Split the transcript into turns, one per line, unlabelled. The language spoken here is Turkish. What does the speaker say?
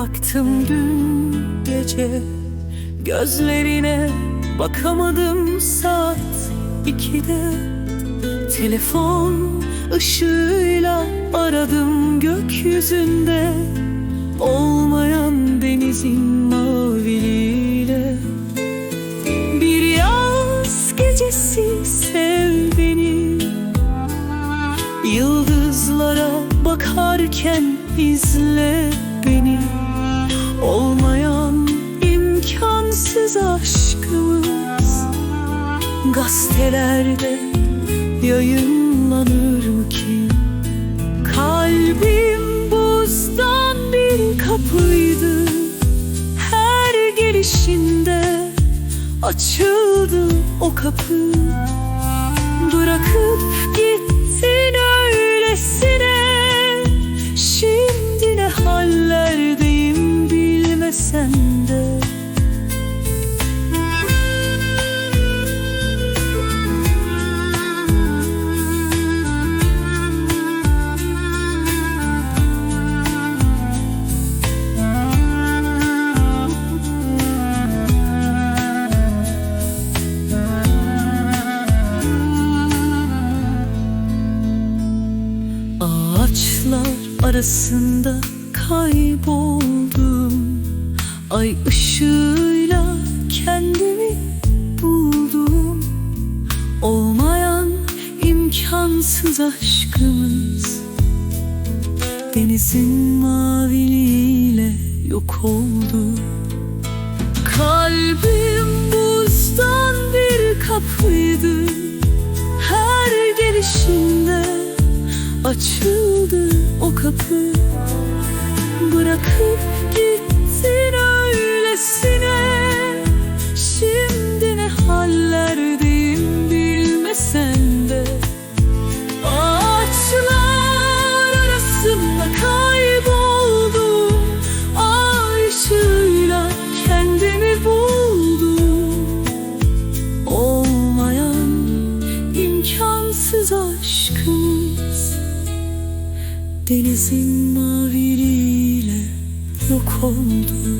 yattım dün gece Gözlerine bakamadım saat ikide. Telefon ışığıyla aradım gökyüzünde Olmayan denizin maviliğiyle. Bir yaz gecesi sev beni. Yıldızlara bakarken izle beni Gazetelerde yayınlanır ki Kalbim buzdan bir kapıydı. Her gelişinde açıldı o kapı. Bırakıp Ağaçlar arasında kayboldum. Ay ışığıyla kendimi buldum. Olmayan imkansız aşkımız. Denizin maviliğiyle yok oldu kapı Bırakıp gittin öylesine. Şimdi ne hallerdeyim bilmesen de. Ağaçlar arasında kayboldum Ay ışığıyla kendimi buldum. Olmayan imkansız aşkımız Denizin maviliğiyle yok oldu